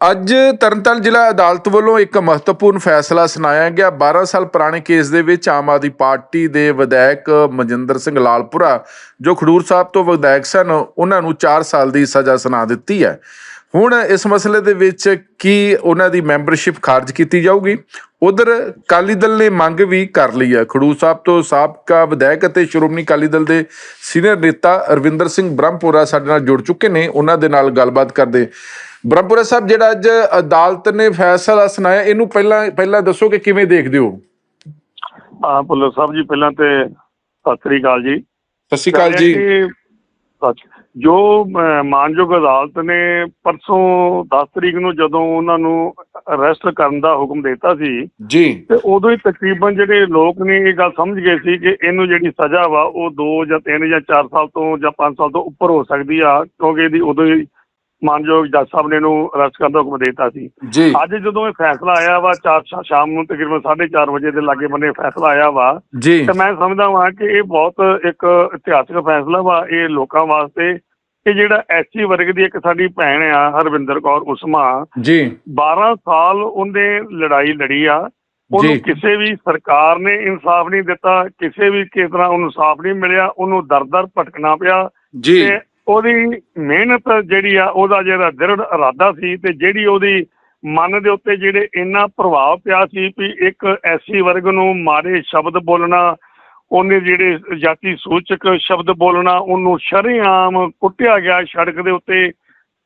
ਅੱਜ ਤਰਨਤਾਰਨ ਜ਼ਿਲ੍ਹਾ ਅਦਾਲਤ ਵੱਲੋਂ ਇੱਕ ਮਹੱਤਵਪੂਰਨ ਫੈਸਲਾ ਸੁਣਾਇਆ ਗਿਆ। 12 ਸਾਲ ਪੁਰਾਣੇ ਕੇਸ ਦੇ ਵਿੱਚ ਆਮ ਆਦਮੀ ਪਾਰਟੀ ਦੇ ਵਿਧਾਇਕ ਮਨਜਿੰਦਰ ਸਿੰਘ ਲਾਲਪੁਰਾ, ਜੋ ਖਡੂਰ ਸਾਹਿਬ ਤੋਂ ਵਿਧਾਇਕ ਸਨ, ਉਹਨਾਂ ਨੂੰ 4 ਸਾਲ ਦੀ ਸਜ਼ਾ ਸੁਣਾ ਦਿੱਤੀ ਹੈ। ਹੁਣ ਇਸ ਮਸਲੇ ਦੇ ਵਿੱਚ ਕੀ ਉਹਨਾਂ ਦੀ ਮੈਂਬਰਸ਼ਿਪ ਖਾਰਜ ਕੀਤੀ ਜਾਊਗੀ? ਉਧਰ ਕਾਲੀ ਦਲ ਨੇ ਮੰਗ ਵੀ ਕਰ ਲਈ ਹੈ। ਖਡੂਰ ਸਾਹਿਬ ਤੋਂ ਸਾਬਕਾ ਵਿਧਾਇਕ ਅਤੇ ਸ਼੍ਰੋਮਣੀ ਕਾਲੀ ਦਲ ਦੇ ਸੀਨੀਅਰ ਨੇਤਾ ਅਰਵਿੰਦਰ ਸਿੰਘ ਬ੍ਰਹਮਪੁਰਾ ਸਾਡੇ ਨਾਲ ਜੁੜ ਚੁੱਕੇ ਨੇ। ਉਹਨਾਂ ਦੇ ਨਾਲ ਗੱਲਬਾਤ ਕਰਦੇ। ਬ੍ਰਹਮਪੁਰਾ ਸਾਹਿਬ ਜਿਹੜਾ ਅੱਜ ਅਦਾਲਤ ਨੇ ਫੈਸਲਾ ਸੁਣਾਇਆ ਇਹਨੂੰ ਪਹਿਲਾਂ ਪਹਿਲਾਂ ਦੱਸੋ ਕਿ ਕਿਵੇਂ ਦੇਖਦੇ ਹੋ? ਹਾਂ ਭੁੱਲਰ ਸਾਹਿਬ ਜੀ ਪਹਿਲਾਂ ਤੇ ਸਤਿ ਸ੍ਰੀ ਅਕਾਲ ਜੀ। ਸਤਿ ਸ਼੍ਰੀ ਅਕਾਲ ਜੀ। ਸੱਚ ਜੋ ਮਾਨਯੋਗ ਅਦਾਲਤ ਨੇ ਪਰਸੋਂ 10 ਤਰੀਕ ਨੂੰ ਜਦੋਂ ਉਹਨਾਂ ਨੂੰ ਅਰੈਸਟ ਕਰਨ ਦਾ ਹੁਕਮ ਦਿੱਤਾ ਸੀ ਜੀ। ਤੇ ਉਦੋਂ ਹੀ ਤਕਰੀਬਨ ਜਿਹੜੇ ਲੋਕ ਨੇ ਇਹ ਗੱਲ ਸਮਝ ਗਏ ਸੀ ਕਿ ਇਹਨੂੰ ਜਿਹੜੀ ਸਜ਼ਾ ਵਾ ਉਹ 2 ਜਾਂ 3 ਜਾਂ 4 ਸਾਲ ਤੋਂ ਜਾਂ 5 ਸਾਲ ਤੋਂ ਉੱਪਰ ਹੋ ਸਕਦੀ ਆ ਕਿਉਂਕਿ ਇਹਦੀ ਉਦੋਂ ਹੀ ਮਾਨਯੋਗ ਜੱਜ ਸਾਹਿਬ ਨੇ ਇਹਨੂੰ ਅਰੈਸਟ ਕਰਨ ਦਾ ਹੁਕਮ ਦਿੱਤਾ ਸੀ। ਜੀ। ਅੱਜ ਜਦੋਂ ਇਹ ਫੈਸਲਾ ਆਇਆ ਵਾ ਚਾਰ ਸ਼ਾ- ਸ਼ਾਮ ਨੂੰ ਤਕਰੀਬਨ 4:30 ਵਜੇ ਦੇ ਲਾਗੇ ਬੰਨੇ ਫੈਸਲਾ ਆਇਆ ਵਾ ਤੇ ਮੈਂ ਸਮਝਦਾ ਹਾਂ ਕਿ ਇਹ ਬਹੁਤ ਇੱਕ ਇਤਿਹਾਸਕ ਫੈਸਲਾ ਵਾ ਇਹ ਲੋਕਾਂ ਵਾਸਤੇ ਕਿ ਜਿਹੜਾ ਐਸਸੀ ਵਰਗ ਦੀ ਇੱਕ ਸਾਡੀ ਭੈਣ ਆ ਹਰਵਿੰਦਰ ਕੌਰ ਉਸਮਾ ਜੀ। 12 ਸਾਲ ਉਹਨੇ ਲੜਾਈ ਲੜੀ ਆ। ਉਹਨੂੰ। ਕਿਸੇ ਵੀ ਸਰਕਾਰ ਨੇ ਇਨਸਾਫ ਨਹੀਂ ਦਿੱਤਾ ਕਿਸੇ ਵੀ ਕਿਸ ਤਰ੍ਹਾਂ ਉਹਨੂੰ ਇਨਸਾਫ ਨਹੀਂ ਮਿਲਿਆ ਉਹਨੂੰ ਦਰ-ਦਰ ਭਟਕਣਾ ਪਿਆ। ਜੀ। ਉਹਦੀ ਮਿਹਨਤ ਜਿਹੜੀ ਆ ਉਹਦਾ ਜਿਹੜਾ ਦ੍ਰਿੜ ਇਰਾਦਾ ਸੀ ਤੇ ਜਿਹੜੀ ਉਹਦੀ ਮਨ ਦੇ ਉੱਤੇ ਜਿਹੜੇ ਇੰਨਾ ਪ੍ਰਭਾਵ ਪਿਆ ਸੀ ਵੀ ਇੱਕ ਐਸੀ ਵਰਗ ਨੂੰ ਮਾਰੇ ਸ਼ਬਦ ਬੋਲਣਾ ਉਹਨੇ ਜਿਹੜੇ ਜਾਤੀ ਸੂਚਕ ਸ਼ਬਦ ਬੋਲਣਾ ਉਹਨੂੰ ਸ਼ਰੇਆਮ ਕੁੱਟਿਆ ਗਿਆ ਸੜਕ ਦੇ ਉੱਤੇ।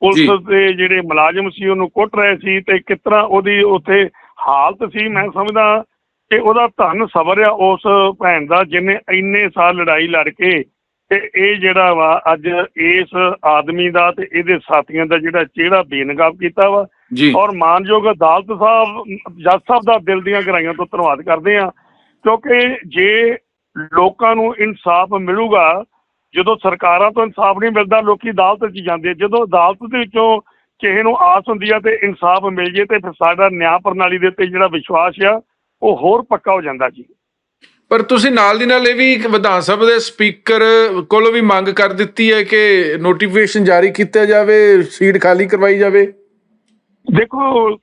ਪੁਲਿਸ ਦੇ ਜਿਹੜੇ ਮੁਲਾਜ਼ਮ ਸੀ ਉਹਨੂੰ ਕੁੱਟ ਰਹੇ ਸੀ ਤੇ ਤਰ੍ਹਾਂ ਉਹਦੀ ਉੱਥੇ ਹਾਲਤ ਸੀ ਮੈਂ ਸਮਝਦਾ ਕਿ ਉਹਦਾ ਧੰਨ ਸਬਰ ਆ ਉਸ ਭੈਣ ਦਾ ਜਿਹਨੇ ਇੰਨੇ ਸਾਲ ਲੜਾਈ ਲੜ ਕੇ ਤੇ ਇਹ ਜਿਹੜਾ ਵਾ ਅੱਜ ਇਸ ਆਦਮੀ ਦਾ ਤੇ ਇਹਦੇ ਸਾਥੀਆਂ ਦਾ ਜਿਹੜਾ ਚਿਹਰਾ ਬੇਨਕਾਬ ਕੀਤਾ ਵਾ। ਔਰ ਮਾਨਯੋਗ ਅਦਾਲਤ ਸਾਹਿਬ ਜੱਜ ਸਾਹਿਬ ਦਾ ਦਿਲ ਦੀਆਂ ਗਹਿਰਾਈਆਂ ਤੋਂ ਧੰਨਵਾਦ ਕਰਦੇ ਆ ਕਿਉਂਕਿ ਜੇ ਲੋਕਾਂ ਨੂੰ ਇਨਸਾਫ ਮਿਲੂਗਾ ਜਦੋਂ ਸਰਕਾਰਾਂ ਤੋਂ ਇਨਸਾਫ ਨਹੀਂ ਮਿਲਦਾ ਲੋਕੀ ਅਦਾਲਤ 'ਚ ਜਾਂਦੇ। ਜਦੋਂ ਅਦਾਲਤ ਦੇ ਵਿੱਚੋਂ ਕਿਸੇ ਨੂੰ ਆਸ ਹੁੰਦੀ ਆ ਤੇ ਇਨਸਾਫ ਮਿਲ ਜੇ ਤੇ ਫਿਰ ਸਾਡਾ ਨਿਆਂ ਪ੍ਰਣਾਲੀ ਦੇ ਉੱਤੇ ਜਿਹੜਾ ਵਿਸ਼ਵਾਸ ਆ ਉਹ ਹੋਰ ਪੱਕਾ ਹੋ ਜਾਂਦਾ ਜੀ ਪਰ ਤੁਸੀਂ ਨਾਲ ਦੀ ਨਾਲ ਇਹ ਵੀ ਵਿਧਾਨ ਸਭਾ ਦੇ ਸਪੀਕਰ ਕੋਲੋਂ ਵੀ ਮੰਗ ਕਰ ਦਿੱਤੀ ਹੈ ਕਿ ਨੋਟੀਫਿਕੇਸ਼ਨ ਜਾਰੀ ਕੀਤਾ ਜਾਵੇ ਸੀਟ ਖਾਲੀ ਕਰਵਾਈ ਜਾਵੇ ਦੇਖੋ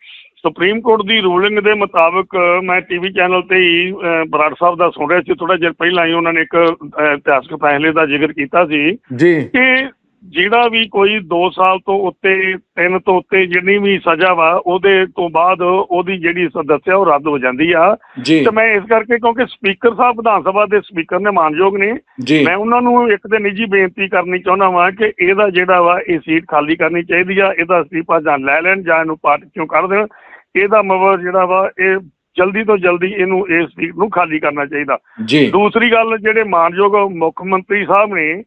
ਸੁਪਰੀਮ ਕੋਰਟ ਦੀ ਰੂਲਿੰਗ ਦੇ ਮੁਤਾਬਕ ਮੈਂ ਟੀਵੀ ਚੈਨਲ ਤੇ ਹੀ ਬਰਾੜ ਸਾਹਿਬ ਦਾ ਸੁਣ ਰਿਹਾ ਸੀ। ਥੋੜਾ ਜਿਹਾ ਪਹਿਲਾਂ ਹੀ ਉਹਨਾਂ ਨੇ ਇੱਕ ਇਤਿਹਾਸਕ ਫੈਸਲੇ ਦਾ ਜ਼ਿਕਰ ਕੀਤਾ ਸੀ ਜੀ। ਕਿ ਜਿਹੜਾ ਵੀ ਕੋਈ 2 ਸਾਲ ਤੋਂ ਉੱਤੇ 3 ਤੋਂ ਉੱਤੇ ਜਿੰਨੀ ਵੀ ਸਜ਼ਾ ਵਾ ਉਹਦੇ ਤੋਂ ਬਾਅਦ ਉਹਦੀ ਜਿਹੜੀ ਸਦੱਸਿਆ ਉਹ ਰੱਦ ਹੋ ਜਾਂਦੀ ਆ। ਤੇ ਮੈਂ ਇਸ ਕਰਕੇ ਕਿਉਂਕਿ ਸਪੀਕਰ ਸਾਹਿਬ ਵਿਧਾਨ ਸਭਾ ਦੇ ਸਪੀਕਰ ਨੇ ਮਾਨਯੋਗ ਨੇ। ਮੈਂ ਉਹਨਾਂ ਨੂੰ ਇੱਕ ਤੇ ਨਿੱਜੀ ਬੇਨਤੀ ਕਰਨੀ ਚਾਹੁੰਦਾ ਵਾਂ ਕਿ ਇਹਦਾ ਜਿਹੜਾ ਵਾ ਇਹ ਸੀਟ ਖਾਲੀ ਕਰਨੀ ਚਾਹੀਦੀ ਆ। ਇਹਦਾ ਅਸਤੀਫਾ ਜਾਂ ਲੈ ਲੈਣ ਜਾਂ ਇਹਨੂੰ ਪਾਰਟੀ ਚੋਂ ਕੱਢ ਦੇਣ। ਇਹਦਾ ਮਤਲਬ ਜਿਹੜਾ ਵਾ ਇਹ ਜਲਦੀ ਤੋਂ ਜਲਦੀ ਇਹਨੂੰ ਇਸ ਸੀਟ ਨੂੰ ਖਾਲੀ ਕਰਨਾ ਚਾਹੀਦਾ। ਦੂਸਰੀ ਗੱਲ ਜਿਹੜੇ ਮਾਨਯੋਗ ਮੁੱਖ ਮੰਤਰੀ ਸਾਹਿਬ ਨੇ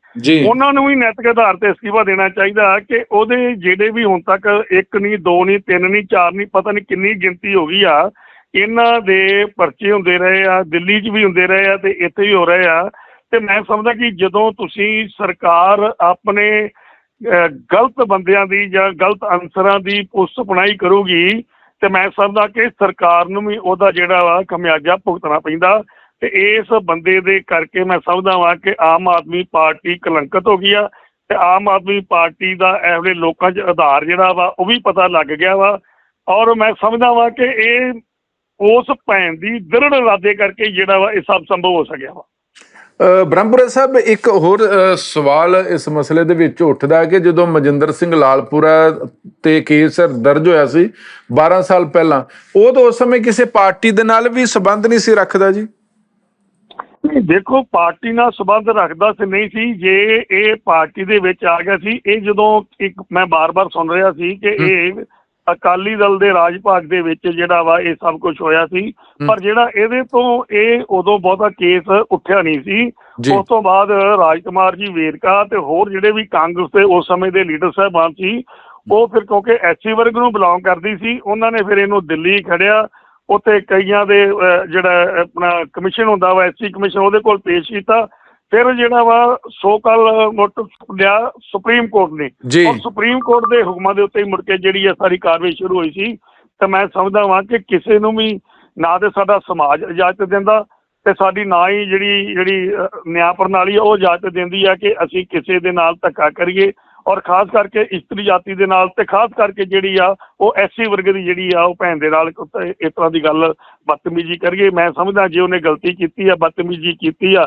ਉਹਨਾਂ ਨੂੰ ਵੀ ਨੈਤਿਕ ਆਧਾਰ ਤੇ ਅਸਤੀਫਾ ਦੇਣਾ ਚਾਹੀਦਾ ਕਿ ਉਹਦੇ ਜਿਹੜੇ ਵੀ ਹੁਣ ਤੱਕ ਇੱਕ ਨਹੀਂ ਦੋ ਨਹੀਂ ਤਿੰਨ ਨਹੀਂ ਚਾਰ ਨਹੀਂ ਪਤਾ ਨਹੀਂ ਕਿੰਨੀ ਗਿਣਤੀ ਹੋ ਗਈ ਆ ਇਹਨਾਂ ਦੇ ਪਰਚੇ ਹੁੰਦੇ ਰਹੇ ਆ ਦਿੱਲੀ 'ਚ ਵੀ ਹੁੰਦੇ ਰਹੇ ਆ ਤੇ ਇੱਥੇ ਵੀ ਹੋ ਰਹੇ ਆ। ਤੇ ਮੈਂ ਸਮਝਦਾ ਕਿ ਜਦੋਂ ਤੁਸੀਂ ਸਰਕਾਰ ਆਪਣੇ ਗਲਤ ਬੰਦਿਆਂ ਦੀ ਜਾਂ ਗਲਤ ਅਨਸਰਾਂ ਦੀ ਪੁਸਤ ਪਣਾਈ ਕਰੂਗੀ ਤੇ ਮੈਂ ਸਮਝਦਾ ਕਿ ਸਰਕਾਰ ਨੂੰ ਵੀ ਉਹਦਾ ਜਿਹੜਾ ਵਾ ਖਮਿਆਜਾ ਭੁਗਤਣਾ ਪੈਂਦਾ ਤੇ ਇਸ ਬੰਦੇ ਦੇ ਕਰਕੇ ਮੈਂ ਸਮਝਦਾ ਵਾਂ ਕਿ ਆਮ ਆਦਮੀ ਪਾਰਟੀ ਕਲੰਕਤ ਹੋ ਗਈ ਆ ਤੇ ਆਮ ਆਦਮੀ ਪਾਰਟੀ ਦਾ ਐਵਲੇ ਲੋਕਾਂ 'ਚ ਆਧਾਰ ਜਿਹੜਾ ਵਾ ਉਹ ਵੀ ਪਤਾ ਲੱਗ ਗਿਆ ਵਾ ਔਰ ਮੈਂ ਸਮਝਦਾ ਵਾਂ ਕਿ ਇਹ ਉਸ ਭੈਣ ਦੀ ਦ੍ਰਿੜ ਇਰਾਦੇ ਕਰਕੇ ਜਿਹੜਾ ਵਾ ਇਹ ਸਭ ਸੰਭਵ ਹੋ ਸਕਿਆ ਵਾ। ਬ੍ਰਹਮਪੁਰਾ ਸਾਹਿਬ ਇੱਕ ਹੋਰ ਸਵਾਲ ਇਸ ਮਸਲੇ ਦੇ ਵਿੱਚ ਉੱਠਦਾ ਹੈ ਕਿ ਜਦੋਂ ਮਜਿੰਦਰ ਸਿੰਘ ਲਾਲਪੁਰਾ ਤੇ ਕੇਸ ਦਰਜ ਹੋਇਆ ਸੀ 12 ਸਾਲ ਪਹਿਲਾਂ ਉਹ ਤਾਂ ਉਸ ਸਮੇਂ ਕਿਸੇ ਪਾਰਟੀ ਦੇ ਨਾਲ ਵੀ ਸੰਬੰਧ ਨਹੀਂ ਸੀ ਰੱਖਦਾ ਜੀ? ਨਹੀਂ, ਦੇਖੋ ਪਾਰਟੀ ਨਾਲ ਸੰਬੰਧ ਰੱਖਦਾ ਸੀ ਨਹੀਂ ਸੀ। ਜੇ ਇਹ ਪਾਰਟੀ ਦੇ ਵਿੱਚ ਆ ਗਿਆ ਸੀ ਇਹ ਜਦੋਂ ਇੱਕ ਮੈਂ ਬਾਰ-ਬਾਰ ਸੁਣ ਰਿਹਾ ਸੀ ਕਿ ਇਹ ਅਕਾਲੀ ਦਲ ਦੇ ਰਾਜ ਭਾਗ ਦੇ ਵਿੱਚ ਜਿਹੜਾ ਵਾ ਇਹ ਸਭ ਕੁਝ ਹੋਇਆ ਸੀ। ਪਰ ਜਿਹੜਾ ਇਹਦੇ ਤੋਂ ਇਹ ਉਦੋਂ ਬਹੁਤਾ ਕੇਸ ਉੱਠਿਆ ਨਹੀਂ ਸੀ। ਉਸ ਤੋਂ ਬਾਅਦ ਰਾਜਕੁਮਾਰ ਜੀ ਵੇਰਕਾ ਤੇ ਹੋਰ ਜਿਹੜੇ ਵੀ ਕਾਂਗਰਸ ਦੇ ਉਸ ਸਮੇਂ ਦੇ ਲੀਡਰ ਸਾਹਿਬਾਨ ਸੀ ਉਹ ਫਿਰ ਕਿਉਂਕਿ ਐਸਸੀ ਵਰਗ ਨੂੰ ਬਿਲੋਂਗ ਕਰਦੀ ਸੀ ਉਹਨਾਂ ਨੇ ਫਿਰ ਇਹਨੂੰ ਦਿੱਲੀ ਖੜਿਆ। ਉੱਥੇ ਕਈਆਂ ਦੇ ਜਿਹੜਾ ਆਪਣਾ ਕਮਿਸ਼ਨ ਹੁੰਦਾ ਵਾ ਐਸਸੀ ਕਮਿਸ਼ਨ ਉਹਦੇ ਕੋਲ ਪੇਸ਼ ਕੀਤਾ। ਫਿਰ ਜਿਹੜਾ ਵਾ ਸੋ ਕੱਲ ਮੁੱਟ ਲਿਆ ਸੁਪਰੀਮ ਕੋਰਟ ਨੇ। ਔਰ ਸੁਪਰੀਮ ਕੋਰਟ ਦੇ ਹੁਕਮਾਂ ਦੇ ਉੱਤੇ ਹੀ ਮੁੜ ਕੇ ਜਿਹੜੀ ਇਹ ਸਾਰੀ ਕਾਰਵਾਈ ਸ਼ੁਰੂ ਹੋਈ ਸੀ ਤੇ ਮੈਂ ਸਮਝਦਾ ਵਾਂ ਕਿ ਕਿਸੇ ਨੂੰ ਵੀ ਨਾ ਤੇ ਸਾਡਾ ਸਮਾਜ ਇਜਾਜ਼ਤ ਦਿੰਦਾ ਤੇ ਸਾਡੀ ਨਾ ਹੀ ਜਿਹੜੀ ਜਿਹੜੀ ਨਿਆਂ ਪ੍ਰਣਾਲੀ ਆ ਉਹ ਇਜਾਜ਼ਤ ਦਿੰਦੀ ਆ ਕਿ ਅਸੀਂ ਕਿਸੇ ਦੇ ਨਾਲ ਧੱਕਾ ਕਰੀਏ ਔਰ ਖਾਸ ਕਰਕੇ ਇਸਤਰੀ ਜਾਤੀ ਦੇ ਨਾਲ ਤੇ ਖਾਸ ਕਰਕੇ ਜਿਹੜੀ ਆ ਉਹ ਐਸਸੀ ਵਰਗ ਦੀ ਜਿਹੜੀ ਆ ਉਹ ਭੈਣ ਦੇ ਨਾਲ ਇਸ ਤਰ੍ਹਾਂ ਦੀ ਗੱਲ ਬਦਤਮੀਜ਼ੀ ਕਰੀਏ ਮੈਂ ਸਮਝਦਾ ਜੇ ਉਹਨੇ ਗਲਤੀ ਕੀਤੀ ਆ ਬਦਤਮੀਜ਼ੀ ਕੀਤੀ ਆ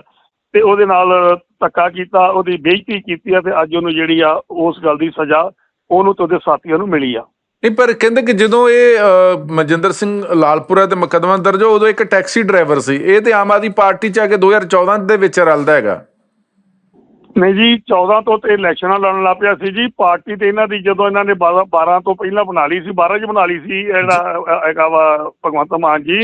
ਤੇ ਉਹਦੇ ਨਾਲ ਧੱਕਾ ਕੀਤਾ ਉਹਦੀ ਬੇਇੱਜ਼ਤੀ ਕੀਤੀ ਆ ਤੇ ਅੱਜ ਉਹਨੂੰ ਜਿਹੜੀ ਆ ਉਸ ਗੱਲ ਦੀ ਸਜ਼ਾ ਉਹਨੂੰ ਤੇ ਉਹਦੇ ਸਾਥੀਆਂ ਨੂੰ ਮਿਲੀ ਆ। ਨਹੀਂ ਪਰ ਕਹਿੰਦੇ ਕਿ ਜਦੋਂ ਇਹ ਅ, ਮਨਜਿੰਦਰ ਸਿੰਘ ਲਾਲਪੁਰਾ ਤੇ ਮੁਕੱਦਮਾ ਦਰਜ ਹੋ ਉਦੋਂ ਇੱਕ ਟੈਕਸੀ ਡਰਾਈਵਰ ਸੀ। ਇਹ ਤੇ ਆਮ ਆਦਮੀ ਪਾਰਟੀ ਚ ਆ ਕੇ 2014 ਦੇ ਵਿੱਚ ਰਲਦਾ ਹੈਗਾ। ਨਹੀਂ ਜੀ 14 ਤੋਂ ਤੇ ਇਲੈਕਸ਼ਨਾਂ ਲੜਨ ਲੱਗ ਪਿਆ ਸੀ ਜੀ। ਪਾਰਟੀ ਤੇ ਇਹਨਾਂ ਦੀ ਜਦੋਂ ਇਹਨਾਂ ਨੇ 12 12 ਤੋਂ ਪਹਿਲਾਂ ਬਣਾ ਲਈ ਸੀ 12 ਚ ਬਣਾ ਲਈ ਸੀ ਜਿਹੜਾ ਹੈਗਾ ਵਾ ਭਗਵੰਤ ਮਾਨ ਜੀ।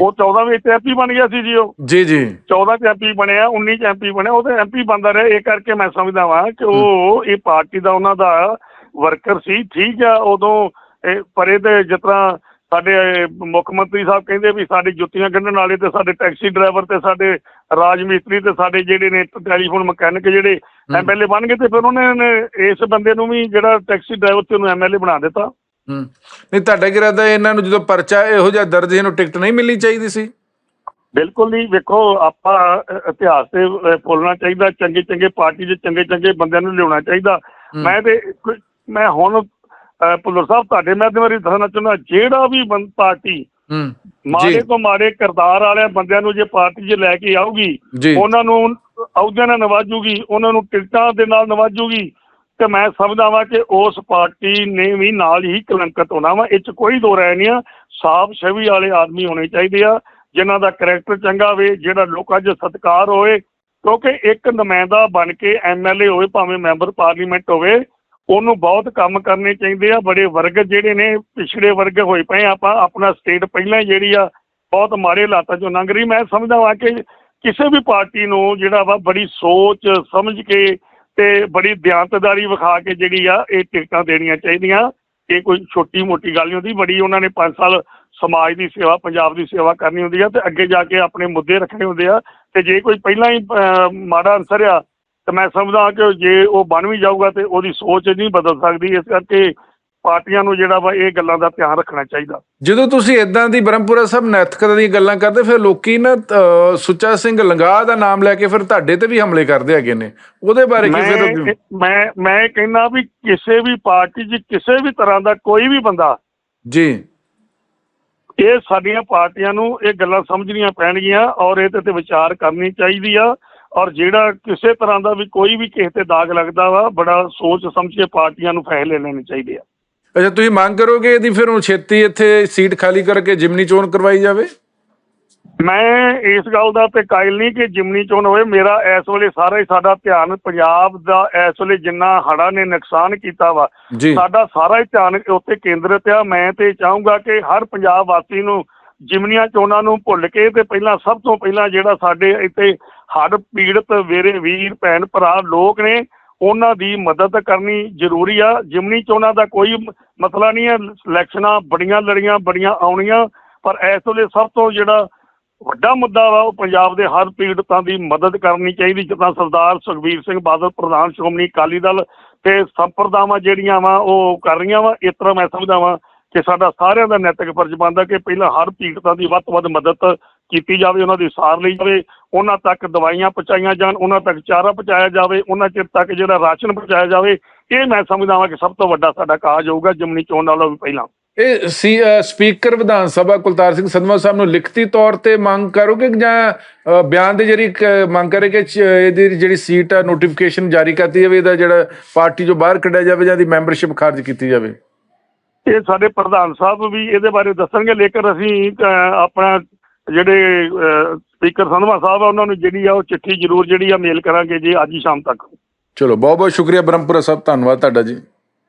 ਉਹ 14 ਵਿੱਚ ਐਮਪੀ ਬਣ ਗਿਆ ਸੀ ਜੀ ਉਹ। ਜੀ ਜੀ। 14 ਚ ਐਮਪੀ ਬਣਿਆ 19 ਚ ਐਮਪੀ ਬਣਿਆ ਉਹ ਤੇ ਐਮਪੀ ਬਣਦਾ ਰਿਹਾ। ਇਹ ਕਰਕੇ ਮੈਂ ਸਮਝਦਾ ਵਾਂ ਕਿ ਉਹ ਇਹ ਪਾਰਟੀ ਦਾ ਉਹਨਾਂ ਦਾ ਵਰਕਰ ਸੀ। ਠੀਕ ਆ ਉਦੋਂ ਇਹ ਪਰੇ ਜਿਸ ਤਰ੍ਹਾਂ ਸਾਡੇ ਮੁੱਖ ਮੰਤਰੀ ਸਾਹਿਬ ਕਹਿੰਦੇ ਵੀ ਸਾਡੀ ਜੁੱਤੀਆਂ ਗੰਢਣ ਵਾਲੇ ਤੇ ਸਾਡੇ ਟੈਕਸੀ ਡਰਾਈਵਰ ਤੇ ਸਾਡੇ ਰਾਜ ਮਿਸਤਰੀ ਤੇ ਸਾਡੇ ਜਿਹੜੇ ਨੇ ਟੈਲੀਫੋਨ ਮਕੈਨਿਕ ਜਿਹੜੇ ਐਮਐਲਏ ਬਣ ਗਏ ਤੇ ਫਿਰ ਉਹਨਾਂ ਨੇ ਇਸ ਬੰਦੇ ਨੂੰ ਵੀ ਜਿਹੜਾ ਟੈਕਸੀ ਡਰਾਈਵਰ ਤੇ ਉਹਨੂੰ ਐਮਐਲਏ ਬਣਾ ਦਿੱਤਾ। ਹੂੰ। ਨਹੀਂ ਤੁਹਾਡਾ ਕੀ ਇਰਾਦਾ ਹੈ ਇਹਨਾਂ ਨੂੰ ਜਦੋਂ ਪਰਚਾ ਇਹੋ ਜਿਹਾ ਦਰਜ ਇਹਨੂੰ ਟਿਕਟ ਨਹੀਂ ਮਿਲਣੀ ਚਾਹੀਦੀ ਸੀ? ਬਿਲਕੁਲ ਨਹੀਂ ਵੇਖੋ ਆਪਾਂ ਇਤਿਹਾਸ ਤੇ ਅ, ਬੋਲਣਾ ਚਾਹੀਦਾ ਚੰਗੇ ਚੰਗੇ ਪਾਰਟੀ ਦੇ ਚੰਗੇ ਚੰਗੇ ਬੰਦਿਆਂ ਨੂੰ ਲਿਆਉਣਾ ਚਾਹੀਦਾ। ਮੈਂ ਤੇ ਮੈਂ ਹੁਣ ਭੁੱਲਰ ਸਾਹਿਬ ਤੁਹਾਡੇ ਮੈਂ ਤੇ ਮੇਰੀ ਦੱਸਣਾ ਚਾਹੁੰਦਾ ਜਿਹੜਾ ਵੀ ਬੰਦ ਪਾਰਟੀ ਮਾੜੇ ਤੋਂ ਮਾੜੇ ਕਿਰਦਾਰ ਵਾਲਿਆਂ ਬੰਦਿਆਂ ਨੂੰ ਜੇ ਪਾਰਟੀ 'ਚ ਲੈ ਕੇ ਆਊਗੀ ਉਹਨਾਂ ਨੂੰ ਅਹੁਦਿਆਂ ਨਾਲ ਨਵਾਜੂਗੀ ਉਹਨਾਂ ਨੂੰ ਟਿਕਟਾਂ ਦੇ ਨਾਲ ਨਵਾਜੂਗੀ ਤੇ ਮੈਂ ਸਮਝਦਾ ਵਾਂ ਕਿ ਉਸ ਪਾਰਟੀ ਨੇ ਵੀ ਨਾਲ ਹੀ ਕਲੰਕਿਤ ਹੋਣਾ ਵਾ। ਇਹ 'ਚ ਕੋਈ ਦੋ ਰਾਏ ਨਹੀਂ ਆ। ਸਾਫ਼ ਛਵੀ ਵਾਲੇ ਆਦਮੀ ਹੋਣੇ ਚਾਹੀਦੇ ਆ ਜਿਨ੍ਹਾਂ ਦਾ ਕਰੈਕਟਰ ਚੰਗਾ ਹੋਵੇ ਜਿਹੜਾ ਲੋਕਾਂ 'ਚ ਸਤਿਕਾਰ ਹੋਵੇ ਕਿਉਂਕਿ ਇੱਕ ਨੁਮਾਇੰਦਾ ਬਣ ਕੇ ਐਮਐਲਏ ਹੋਵੇ ਭਾਵੇਂ ਮੈਂਬਰ ਪਾਰਲੀਮੈਂਟ ਹੋਵੇ ਉਹਨੂੰ ਬਹੁਤ ਕੰਮ ਕਰਨੇ ਚਾਹੀਦੇ ਆ। ਬੜੇ ਵਰਗ ਜਿਹੜੇ ਨੇ ਪਿਛੜੇ ਵਰਗ ਹੋਏ ਪਏ ਆਪਾਂ ਆਪਣਾ ਸਟੇਟ ਪਹਿਲਾਂ ਜਿਹੜੀ ਆ ਬਹੁਤ ਮਾੜੇ ਹਾਲਾਤਾਂ ਚੋਂ ਲੰਘ ਰਹੀ। ਮੈਂ ਸਮਝਦਾ ਵਾਂ ਕਿ ਕਿਸੇ ਵੀ ਪਾਰਟੀ ਨੂੰ ਜਿਹੜਾ ਵਾ ਬੜੀ ਸੋਚ ਸਮਝ ਕੇ ਤੇ ਬੜੀ ਦਿਆਨਤਦਾਰੀ ਵਿਖਾ ਕੇ ਜਿਹੜੀ ਆ ਇਹ ਟਿਕਟਾਂ ਦੇਣੀਆਂ ਚਾਹੀਦੀਆਂ। ਇਹ ਕੋਈ ਛੋਟੀ ਮੋਟੀ ਗੱਲ ਨਹੀਂ ਹੁੰਦੀ। ਬੜੀ ਉਹਨਾਂ ਨੇ 5 ਸਾਲ ਸਮਾਜ ਦੀ ਸੇਵਾ ਪੰਜਾਬ ਦੀ ਸੇਵਾ ਕਰਨੀ ਹੁੰਦੀ ਆ ਤੇ ਅੱਗੇ ਜਾ ਕੇ ਆਪਣੇ ਮੁੱਦੇ ਰੱਖਣੇ ਹੁੰਦੇ ਆ। ਤੇ ਜੇ ਕੋਈ ਪਹਿਲਾਂ ਹੀ ਅਹ, ਮਾੜਾ ਅਨਸਰ ਆ ਤੇ ਮੈਂ ਸਮਝਦਾ ਕਿ ਜੇ ਉਹ ਬਣ ਵੀ ਜਾਊਗਾ ਤੇ ਉਹਦੀ ਸੋਚ ਨਹੀਂ ਬਦਲ ਸਕਦੀ ਇਸ ਕਰਕੇ ਪਾਰਟੀਆਂ ਨੂੰ ਜਿਹੜਾ ਵਾ ਇਹ ਗੱਲਾਂ ਦਾ ਧਿਆਨ ਰੱਖਣਾ ਚਾਹੀਦਾ। ਜਦੋਂ ਤੁਸੀਂ ਇਦਾਂ ਦੀ ਬ੍ਰਹਮਪੁਰਾ ਸਾਹਿਬ ਨੈਤਿਕਤਾ ਦੀਆਂ ਗੱਲਾਂ ਕਰਦੇ ਫਿਰ ਲੋਕੀ ਨਾ ਸੁੱਚਾ ਸਿੰਘ ਲੰਗਾਹ ਦਾ ਨਾਮ ਲੈ ਕੇ ਫਿਰ ਤੁਹਾਡੇ ਤੇ ਵੀ ਹਮਲੇ ਕਰਦੇ ਹੈਗੇ ਨੇ। ਉਹਦੇ ਬਾਰੇ ਕੀ ਫਿਰ ਮੈਂ ਮੈਂ ਮੈਂ ਕਹਿੰਦਾ ਵੀ ਕਿਸੇ ਵੀ ਪਾਰਟੀ 'ਚ ਕਿਸੇ ਵੀ ਤਰ੍ਹਾਂ ਦਾ ਕੋਈ ਵੀ ਬੰਦਾ ਜੀ। ਇਹ ਸਾਡੀਆਂ ਪਾਰਟੀਆਂ ਨੂੰ ਇਹ ਗੱਲਾਂ ਸਮਝਣੀਆਂ ਪੈਣਗੀਆਂ ਔਰ ਇਹਦੇ ਤੇ ਵਿਚਾਰ ਕਰਨੀ ਚਾਹੀਦੀ ਆ। ਔਰ ਜਿਹੜਾ ਕਿਸੇ ਤਰ੍ਹਾਂ ਦਾ ਵੀ ਕੋਈ ਵੀ ਕਿਸੇ ਤੇ ਦਾਗ ਲੱਗਦਾ ਵਾ ਬੜਾ ਸੋਚ ਸਮਝ ਕੇ ਪਾਰਟੀਆਂ ਨੂੰ ਫੈਸਲੇ ਲੈਣੇ ਚਾਹੀਦੇ ਆ। ਅੱਛਾ ਤੁਸੀਂ ਮੰਗ ਕਰੋਗੇ ਇਹਦੀ ਫਿਰ ਹੁਣ ਛੇਤੀ ਇੱਥੇ ਸੀਟ ਖਾਲੀ ਕਰਕੇ ਜਿਮਨੀ ਚੋਣ ਕਰਵਾਈ ਜਾਵੇ? ਮੈਂ ਇਸ ਗੱਲ ਦਾ ਤੇ ਕਾਇਲ ਨਹੀਂ ਕਿ ਜਿਮਨੀ ਚੋਣ ਹੋਵੇ ਮੇਰਾ ਇਸ ਵੇਲੇ ਸਾਰਾ ਹੀ ਸਾਡਾ ਧਿਆਨ ਪੰਜਾਬ ਦਾ ਇਸ ਵੇਲੇ ਜਿੰਨਾ ਹੜ੍ਹਾਂ ਨੇ ਨੁਕਸਾਨ ਕੀਤਾ ਵਾ ਸਾਡਾ ਸਾਰਾ ਹੀ ਧਿਆਨ ਉੱਤੇ ਕੇਂਦਰਿਤ ਆ। ਮੈਂ ਤੇ ਚਾਹੂੰਗਾ ਕਿ ਹਰ ਪੰਜਾਬ ਵਾਸੀ ਨੂੰ ਜਿਮਨੀਆਂ ਚੋਣਾਂ ਨੂੰ ਭੁੱਲ ਕੇ ਤੇ ਪਹਿਲਾਂ ਸਭ ਤੋਂ ਪਹਿਲਾਂ ਜਿਹੜਾ ਸਾਡੇ ਇੱਥੇ ਹੜ੍ਹ ਪੀੜਤ ਵੇਰੇ ਵੀਰ, ਭੈਣ, ਭਰਾ, ਲੋਕ ਨੇ, ਉਹਨਾਂ ਦੀ ਮਦਦ ਕਰਨੀ ਜ਼ਰੂਰੀ ਆ। ਜਿਮਨੀ ਚੋਣਾਂ ਦਾ ਕੋਈ ਮਸਲਾ ਨਹੀਂ ਹੈ। ਇਲੈਕਸ਼ਨਾਂ ਬੜੀਆਂ ਲੜੀਆਂ, ਬੜੀਆਂ ਆਉਣੀਆਂ, ਪਰ ਇਸ ਵੇਲੇ ਸਭ ਤੋਂ ਜਿਹੜਾ ਵੱਡਾ ਮੁੱਦਾ ਵਾ, ਉਹ ਪੰਜਾਬ ਦੇ ਹਰ ਪੀੜਤਾਂ ਦੀ ਮਦਦ ਕਰਨੀ ਚਾਹੀਦੀ। ਜਿੱਦਾਂ ਸਰਦਾਰ ਸੁਖਬੀਰ ਸਿੰਘ ਬਾਦਲ, ਪ੍ਰਧਾਨ ਸ਼੍ਰੋਮਣੀ ਅਕਾਲੀ ਦਲ ਤੇ ਸੰਪਰਦਾਵਾਂ ਜਿਹੜੀਆਂ ਵਾ, ਉਹ ਕਰ ਰਹੀਆਂ ਵਾ। ਇਸ ਤਰ੍ਹਾਂ ਮੈਂ ਸਮਝਦਾ ਵਾਂ ਕਿ ਸਾਡਾ ਸਾਰਿਆਂ ਦਾ ਨੈਤਿਕ ਫਰਜ਼ ਬਣਦਾ ਕਿ ਪਹਿਲਾਂ ਹਰ ਪੀੜਤਾਂ ਦੀ ਵੱਧ ਤੋਂ ਵੱਧ ਮਦਦ ਕੀਤੀ ਜਾਵੇ, ਉਹਨਾਂ ਦੀ ਸਾਰ ਲਈ ਜਾਵੇ, ਉਹਨਾਂ ਤੱਕ ਦਵਾਈਆਂ ਪਹੁੰਚਾਈਆਂ ਜਾਣ, ਉਹਨਾਂ ਤੱਕ ਚਾਰਾ ਪਹੁੰਚਾਇਆ ਜਾਵੇ, ਉਹਨਾਂ ਚਿਰ ਤੱਕ ਜਿਹੜਾ ਰਾਸ਼ਨ ਪਹੁੰਚਾਇਆ ਜਾਵੇ, ਇਹ ਮੈਂ ਸਮਝਦਾ ਵਾਂ ਕਿ ਸਭ ਤੋਂ ਵੱਡਾ ਸਾਡਾ ਕਾਜ ਹੋਊਗਾ ਜਿਮਨੀ ਚੋਣ ਨਾਲੋਂ ਵੀ ਪਹਿਲਾਂ। ਇਹ ਸੀ ਸਪੀਕਰ ਵਿਧਾਨ ਸਭਾ ਕੁਲਤਾਰ ਸਿੰਘ ਸੰਧਵਾ ਸਾਹਿਬ ਨੂੰ ਲਿਖਤੀ ਤੌਰ ਤੇ ਮੰਗ ਕਰੋਗੇ ਜਾਂ ਬਿਆਨ ਦੇ ਜਿਹੜੀ ਮੰਗ ਕਰੇ ਕਿ ਇਹਦੀ ਜਿਹੜੀ ਸੀਟ ਆ ਨੋਟੀਫਿਕੇਸ਼ਨ ਜਾਰੀ ਕਰਤੀ ਜਾਵੇ, ਇਹਦਾ ਜਿਹੜਾ ਪਾਰਟੀ ਚੋਂ ਬਾਹਰ ਕੱਢਿਆ ਜਾਵੇ ਜਾਂ ਦੀ ਮੈਂਬਰਸ਼ਿਪ ਖਾਰਜ ਕੀਤੀ ਜਾਵੇ? ਇਹ ਸਾਡੇ ਪ੍ਰਧਾਨ ਸਾਹਿਬ ਵੀ ਇਹਦੇ ਬਾਰੇ ਦੱਸਣਗੇ ਲੇਕਿਨ ਅਸੀਂ ਆਪਣਾ ਜਿਹੜੇ ਸਪੀਕਰ ਸੰਧਵਾ ਸਾਹਿਬ ਆ ਉਹਨਾਂ ਨੂੰ ਜਿਹੜੀ ਆ ਉਹ ਚਿੱਠੀ ਜ਼ਰੂਰ ਜਿਹੜੀ ਆ ਮੇਲ ਕਰਾਂਗੇ ਜੀ ਅੱਜ ਹੀ ਸ਼ਾਮ ਤੱਕ। ਚਲੋ ਬਹੁਤ ਬਹੁਤ ਸ਼ੁਕਰੀਆ ਬ੍ਰਹਮਪੁਰਾ ਸਾਹਿਬ ਧੰਨਵਾਦ ਤੁਹਾਡਾ ਜੀ।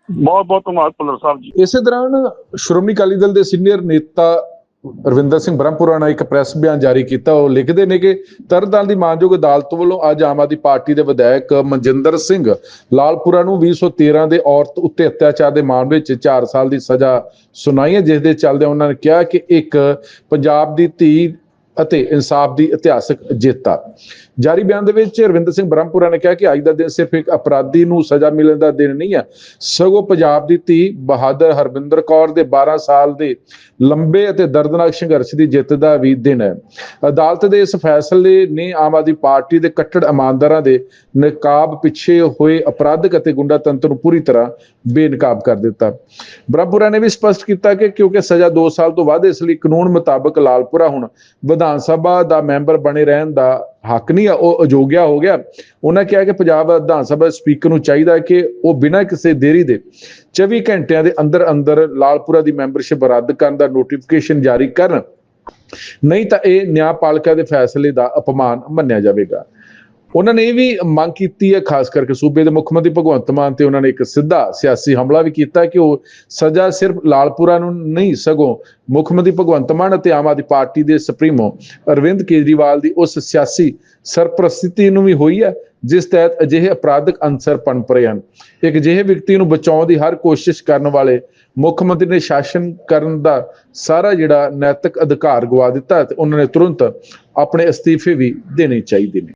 ਬਹੁਤ ਬਹੁਤ ਧੰਨਵਾਦ ਭੁੱਲਰ ਸਾਹਿਬ ਜੀ। ਇਸੇ ਦੌਰਾਨ ਸ਼੍ਰੋਮਣੀ ਅਕਾਲੀ ਦਲ ਦੇ ਸੀਨੀਅਰ ਨੇਤਾ ਰਵਿੰਦਰ ਸਿੰਘ ਬ੍ਰਹਮਪੁਰਾ ਨੇ ਇੱਕ ਪ੍ਰੈਸ ਬਿਆਨ ਜਾਰੀ ਕੀਤਾ, ਉਹ ਲਿਖਦੇ ਨੇ ਕਿ ਤਰਨਤਾਰਨ ਦੀ ਮਾਨਯੋਗ ਅਦਾਲਤ ਵੱਲੋਂ ਅੱਜ ਆਮ ਆਦਮੀ ਪਾਰਟੀ ਦੇ ਵਿਧਾਇਕ ਮਨਜਿੰਦਰ ਸਿੰਘ ਲਾਲਪੁਰਾ ਨੂੰ 2013 ਦੇ ਔਰਤ ਉੱਤੇ ਅਤਿਆਚਾਰ ਦੇ ਮਾਮਲੇ 'ਚ 4 ਸਾਲ ਦੀ ਸਜ਼ਾ ਸੁਣਾਈ ਹੈ ਜਿਸ ਦੇ ਚੱਲਦੇ ਉਹਨਾਂ ਨੇ ਕਿਹਾ ਕਿ ਇੱਕ ਪੰਜਾਬ ਦੀ ਧੀ ਅਤੇ ਇਨਸਾਫ ਦੀ ਇਤਿਹਾਸਕ ਜਿੱਤ ਆ। ਜਾਰੀ ਬਿਆਨ ਦੇ ਵਿੱਚ ਰਵਿੰਦਰ ਸਿੰਘ ਬ੍ਰਹਮਪੁਰਾ ਨੇ ਕਿਹਾ ਕਿ ਅੱਜ ਦਾ ਦਿਨ ਸਿਰਫ ਇੱਕ ਅਪਰਾਧੀ ਨੂੰ ਸਜ਼ਾ ਮਿਲਣ ਦਾ ਦਿਨ ਨਹੀਂ ਹੈ, ਸਗੋਂ ਪੰਜਾਬ ਦੀ ਧੀ ਬਹਾਦਰ ਹਰਵਿੰਦਰ ਕੌਰ ਦੇ 12 ਸਾਲ ਦੇ ਲੰਬੇ ਅਤੇ ਦਰਦਨਾਕ ਸੰਘਰਸ਼ ਦੀ ਜਿੱਤ ਦਾ ਵੀ ਦਿਨ ਹੈ। ਅਦਾਲਤ ਦੇ ਇਸ ਫੈਸਲੇ ਨੇ ਆਮ ਆਦਮੀ ਪਾਰਟੀ ਦੇ ਕੱਟੜ ਇਮਾਨਦਾਰਾਂ ਦੇ ਨਕਾਬ ਪਿੱਛੇ ਹੋਏ ਅਪਰਾਧਿਕ ਅਤੇ ਗੁੰਡਾ ਤੰਤਰ ਨੂੰ ਪੂਰੀ ਤਰ੍ਹਾਂ ਬੇਨਕਾਬ ਕਰ ਦਿੱਤਾ। ਬ੍ਰਹਮਪੁਰਾ ਨੇ ਵੀ ਸਪਸ਼ਟ ਕੀਤਾ ਕਿ ਕਿਉਂਕਿ ਸਜ਼ਾ 2 ਸਾਲ ਤੋਂ ਵੱਧ ਇਸ ਲਈ ਕਾਨੂੰਨ ਮੁਤਾਬਕ ਲਾਲਪੁਰਾ ਹੁਣ ਵਿਧਾਨ ਸਭਾ ਦਾ ਮੈਂਬਰ ਬਣੇ ਰਹਿਣ ਦਾ ਹੱਕ ਨਹੀਂ ਆ, ਉਹ ਅਯੋਗਿਆ ਹੋ ਗਿਆ। ਉਹਨਾਂ ਕਿਹਾ ਕਿ ਪੰਜਾਬ ਵਿਧਾਨ ਸਭਾ ਸਪੀਕਰ ਨੂੰ ਚਾਹੀਦਾ ਹੈ ਕਿ ਉਹ ਬਿਨਾਂ ਕਿਸੇ ਦੇਰੀ ਦੇ 24 ਘੰਟਿਆਂ ਦੇ ਅੰਦਰ ਅੰਦਰ ਲਾਲਪੁਰਾ ਦੀ ਮੈਂਬਰਸ਼ਿਪ ਰੱਦ ਕਰਨ ਦਾ ਨੋਟੀਫਿਕੇਸ਼ਨ ਜਾਰੀ ਕਰਨ। ਨਹੀਂ ਤਾਂ ਇਹ ਨਿਆਂਪਾਲਿਕਾ ਦੇ ਫੈਸਲੇ ਦਾ ਅਪਮਾਨ ਮੰਨਿਆ ਜਾਵੇਗਾ। ਉਹਨਾਂ ਨੇ ਇਹ ਵੀ ਮੰਗ ਕੀਤੀ ਹੈ, ਖਾਸ ਕਰਕੇ ਸੂਬੇ ਦੇ ਮੁੱਖ ਮੰਤਰੀ ਭਗਵੰਤ ਮਾਨ ਤੇ ਉਹਨਾਂ ਨੇ ਇੱਕ ਸਿੱਧਾ ਸਿਆਸੀ ਹਮਲਾ ਵੀ ਕੀਤਾ ਕਿ ਉਹ ਸਜ਼ਾ ਸਿਰਫ ਲਾਲਪੁਰਾ ਨੂੰ ਨਹੀਂ, ਸਗੋਂ ਮੁੱਖ ਮੰਤਰੀ ਭਗਵੰਤ ਮਾਨ ਅਤੇ ਆਮ ਆਦਮੀ ਪਾਰਟੀ ਦੇ ਸੁਪਰੀਮੋ ਅਰਵਿੰਦ ਕੇਜਰੀਵਾਲ ਦੀ ਉਸ ਸਿਆਸੀ ਸਰਪ੍ਰਸਤੀ ਨੂੰ ਵੀ ਹੋਈ ਹੈ, ਜਿਸ ਤਹਿਤ ਅਜਿਹੇ ਅਪਰਾਧਿਕ ਅੰਸਰ ਪਨਪ ਰਹੇ ਹਨ। ਇੱਕ ਅਜਿਹੇ ਵਿਅਕਤੀ ਨੂੰ ਬਚਾਉਣ ਦੀ ਹਰ ਕੋਸ਼ਿਸ਼ ਕਰਨ ਵਾਲੇ ਮੁੱਖ ਮੰਤਰੀ ਨੇ ਸ਼ਾਸਨ ਕਰਨ ਦਾ ਸਾਰਾ ਜਿਹੜਾ ਨੈਤਿਕ ਅਧਿਕਾਰ ਗਵਾ ਦਿੱਤਾ ਤੇ ਉਹਨਾਂ ਨੇ ਤੁਰੰਤ ਆਪਣੇ ਅਸਤੀਫੇ ਵੀ ਦੇਣੇ ਚਾਹੀਦੇ ਨੇ।